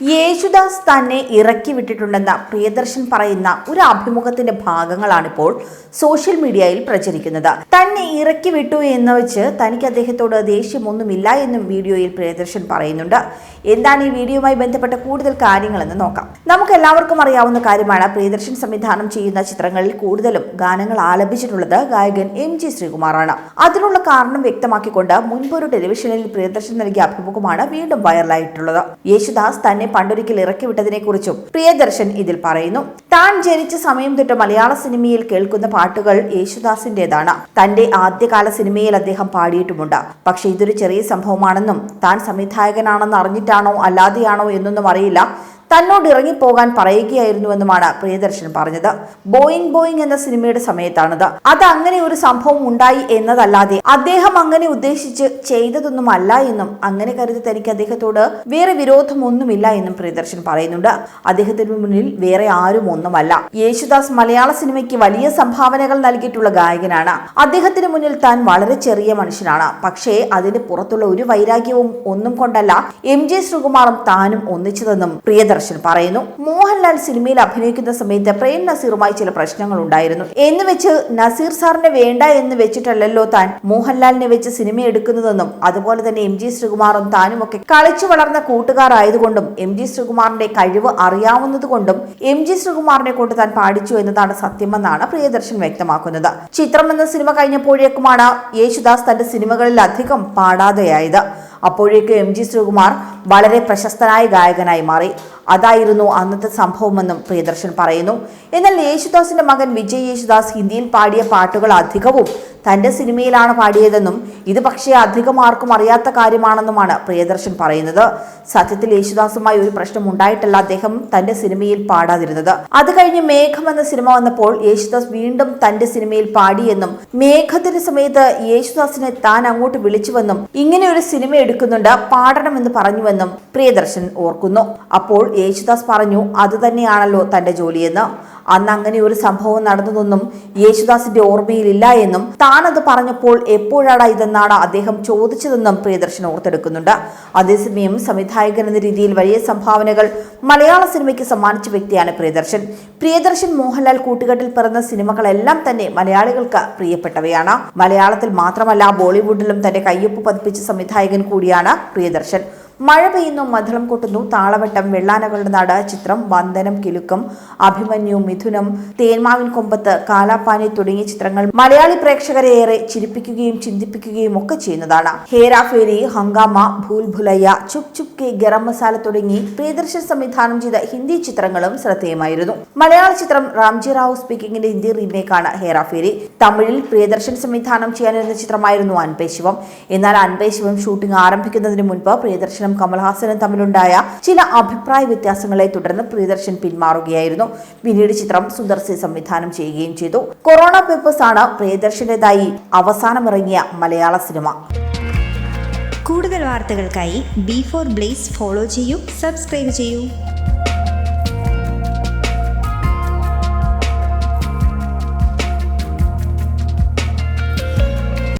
യേശുദാസ് തന്നെ ഇറക്കി വിട്ടിട്ടുണ്ടെന്ന പ്രിയദർശൻ പറയുന്ന ഒരു അഭിമുഖത്തിന്റെ ഭാഗങ്ങളാണിപ്പോൾ സോഷ്യൽ മീഡിയയിൽ പ്രചരിക്കുന്നത്. തന്നെ ഇറക്കി വിട്ടു എന്ന് വെച്ച് തനിക്ക് അദ്ദേഹത്തോട് ദേഷ്യമൊന്നുമില്ല എന്നും വീഡിയോയിൽ പ്രിയദർശൻ പറയുന്നുണ്ട്. എന്താണ് ഈ വീഡിയോയുമായി ബന്ധപ്പെട്ട കൂടുതൽ കാര്യങ്ങളെന്ന് നോക്കാം. നമുക്ക് എല്ലാവർക്കും അറിയാവുന്ന കാര്യമാണ് പ്രിയദർശൻ സംവിധാനം ചെയ്യുന്ന ചിത്രങ്ങളിൽ കൂടുതലും ഗാനങ്ങൾ ആലപിച്ചിട്ടുള്ളത് ഗായകൻ എം ജി ശ്രീകുമാറാണ്. അതിനുള്ള കാരണം വ്യക്തമാക്കിക്കൊണ്ട് മുൻപൊരു ടെലിവിഷനിൽ പ്രിയദർശൻ നൽകിയ അഭിമുഖമാണ് വീണ്ടും വൈറലായിട്ടുള്ളത്. യേശുദാസ് തന്നെ പണ്ടൊരിക്കൽ ഇറക്കി വിട്ടതിനെ കുറിച്ചും പ്രിയദർശൻ ഇതിൽ പറയുന്നു. താൻ ജനിച്ച സമയം തൊട്ട് മലയാള സിനിമയിൽ കേൾക്കുന്ന പാട്ടുകൾ യേശുദാസിന്റേതാണ്. തന്റെ ആദ്യകാല സിനിമയിൽ അദ്ദേഹം പാടിയിട്ടുമുണ്ട്. പക്ഷേ ഇതൊരു ചെറിയ സംഭവമാണെന്നും താൻ സംവിധായകനാണെന്ന് അറിഞ്ഞിട്ടാണോ അല്ലാതെയാണോ എന്നൊന്നും അറിയില്ല. തന്നോട് ഇറങ്ങിപ്പോകാൻ പറയുകയായിരുന്നുവെന്നുമാണ് പ്രിയദർശൻ പറഞ്ഞത്. ബോയിങ് ബോയിങ് എന്ന സിനിമയുടെ സമയത്താണത്. അത് അങ്ങനെ ഒരു സംഭവം ഉണ്ടായി എന്നതല്ലാതെ അദ്ദേഹം അങ്ങനെ ഉദ്ദേശിച്ച് ചെയ്തതൊന്നും അല്ല എന്നും അങ്ങനെ കരുതി തനിക്ക് അദ്ദേഹത്തോട് വേറെ വിരോധമൊന്നുമില്ല എന്നും പ്രിയദർശൻ പറയുന്നുണ്ട്. അദ്ദേഹത്തിന് മുന്നിൽ വേറെ ആരും ഒന്നുമല്ല. യേശുദാസ് മലയാള സിനിമയ്ക്ക് വലിയ സംഭാവനകൾ നൽകിയിട്ടുള്ള ഗായകനാണ്. അദ്ദേഹത്തിന് മുന്നിൽ താൻ വളരെ ചെറിയ മനുഷ്യനാണ്. പക്ഷേ അതിന് പുറത്തുള്ള ഒരു വൈരാഗ്യവും ഒന്നും കൊണ്ടല്ല എം ജെ ശ്രീകുമാറും താനും ഒന്നിച്ചതെന്നും പ്രിയദർശൻ പറയുന്നു മോഹൻലാൽ സിനിമയിൽ അഭിനയിക്കുന്ന സമയത്ത് പ്രേം നസീറുമായി ചില പ്രശ്നങ്ങൾ ഉണ്ടായിരുന്നു. എന്ന് വെച്ച് നസീർ സാറിനെ വേണ്ട എന്ന് വെച്ചിട്ടല്ലല്ലോ താൻ മോഹൻലാലിനെ വെച്ച് സിനിമ എടുക്കുന്നതെന്നും അതുപോലെ തന്നെ എം ജി ശ്രീകുമാറും താനും ഒക്കെ കളിച്ചു വളർന്ന കൂട്ടുകാരായതുകൊണ്ടും എം ജി ശ്രീകുമാറിന്റെ കഴിവ് അറിയാവുന്നതുകൊണ്ടും എം ജി ശ്രീകുമാറിനെ കൊണ്ട് താൻ പാടിച്ചു എന്നതാണ് സത്യമെന്നാണ് പ്രിയദർശൻ വ്യക്തമാക്കുന്നത്. ചിത്രം എന്ന സിനിമ കഴിഞ്ഞപ്പോഴേക്കുമാണ് യേശുദാസ് തന്റെ സിനിമകളിൽ അധികം പാടാതെയായത്. അപ്പോഴേക്കും എം ജി ശ്രീകുമാർ വളരെ പ്രശസ്തനായ ഗായകനായി മാറി. അതായിരുന്നു അന്നത്തെ സംഭവമെന്നും പ്രിയദർശൻ പറയുന്നു. എന്നാൽ യേശുദാസിന്റെ മകൻ വിജയ് യേശുദാസ് ഹിന്ദിയിൽ പാടിയ പാട്ടുകൾ അധികവും തന്റെ സിനിമയിലാണ് പാടിയതെന്നും ഇത് പക്ഷേ അധികം ആർക്കും അറിയാത്ത കാര്യമാണെന്നുമാണ് പ്രിയദർശൻ പറയുന്നത്. സത്യത്തിൽ യേശുദാസുമായി ഒരു പ്രശ്നം ഉണ്ടായിട്ടല്ല അദ്ദേഹം തന്റെ സിനിമയിൽ പാടാതിരുന്നത്. അത് കഴിഞ്ഞ് മേഘം എന്ന സിനിമ വന്നപ്പോൾ യേശുദാസ് വീണ്ടും തന്റെ സിനിമയിൽ പാടിയെന്നും മേഘത്തിന്റെ സമയത്ത് യേശുദാസിനെ താൻ അങ്ങോട്ട് വിളിച്ചുവെന്നും ഇങ്ങനെ ഒരു സിനിമ എടുക്കുന്നുണ്ട് പാടണമെന്ന് പറഞ്ഞുവെന്നും പ്രിയദർശൻ ഓർക്കുന്നു. അപ്പോൾ യേശുദാസ് പറഞ്ഞു അത് തന്നെയാണല്ലോ തന്റെ ജോലിയെന്ന്. അന്ന് അങ്ങനെ ഒരു സംഭവം നടന്നതൊന്നും യേശുദാസിന്റെ ഓർമ്മയിലില്ല എന്നും താനത് പറഞ്ഞപ്പോൾ എപ്പോഴാണ് ഇതെന്നാണ് അദ്ദേഹം ചോദിച്ചതെന്നും പ്രിയദർശൻ ഓർത്തെടുക്കുന്നുണ്ട്. അതേസമയം സംവിധായകൻ എന്ന രീതിയിൽ വലിയ സംഭാവനകൾ മലയാള സിനിമയ്ക്ക് സമ്മാനിച്ച വ്യക്തിയാണ് പ്രിയദർശൻ. പ്രിയദർശൻ മോഹൻലാൽ കൂട്ടുകെട്ടിൽ പിറന്ന സിനിമകളെല്ലാം തന്നെ മലയാളികൾക്ക് പ്രിയപ്പെട്ടവയാണ്. മലയാളത്തിൽ മാത്രമല്ല ബോളിവുഡിലും തന്റെ കയ്യൊപ്പ് പതിപ്പിച്ച സംവിധായകൻ കൂടിയാണ് പ്രിയദർശൻ. മഴ പെയ്യുന്നു മധുളം കൊട്ടുന്നു താളവട്ടം വെള്ളാനകളുടെ നാട് ചിത്രം വന്ദനം കിലുക്കം അഭിമന്യു മിഥുനം തേന്മാവിൻ കൊമ്പത്ത് കാലാപ്പാനി തുടങ്ങിയ ചിത്രങ്ങൾ മലയാളി പ്രേക്ഷകരെ ഏറെ ചിരിപ്പിക്കുകയും ചിന്തിപ്പിക്കുകയും ഒക്കെ ചെയ്യുന്നതാണ്. ഹേരാഫേരി ഹങ്കാമ ഭൂൽ ഭുലയ്യ ചുപ് ചുപ് കെ ഗരം മസാല തുടങ്ങി പ്രിയദർശൻ സംവിധാനം ചെയ്ത ഹിന്ദി ചിത്രങ്ങളും ശ്രദ്ധേയമായിരുന്നു. മലയാള ചിത്രം റാംജി റാവു സ്പീക്കിംഗിന്റെ ഹിന്ദി റീമേക്കാണ് ഹേരാഫേരി. തമിഴിൽ പ്രിയദർശൻ സംവിധാനം ചെയ്യാനിരുന്ന ചിത്രമായിരുന്നു അൻപേശിവം എന്നാൽ അൻപേശിവം ഷൂട്ടിംഗ് ആരംഭിക്കുന്നതിന് മുൻപ് പ്രിയദർശനും കമൽഹാസനും തമ്മിലുണ്ടായ ചില അഭിപ്രായ വ്യത്യാസങ്ങളെ തുടർന്ന് പ്രിയദർശൻ പിന്മാറുകയായിരുന്നു. പിന്നീട് ചിത്രം സുന്ദർ സി സംവിധാനം ചെയ്യുകയും ചെയ്തു. കൊറോണ പേപ്പേഴ്സ് ആണ് പ്രിയദർശന്റേതായി അവസാനമിറങ്ങിയ മലയാള സിനിമ. കൂടുതൽ വാർത്തകൾക്കായി ബി ഫോർ ബ്ലേസ് ഫോളോ ചെയ്യൂ സബ്സ്ക്രൈബ് ചെയ്യൂ.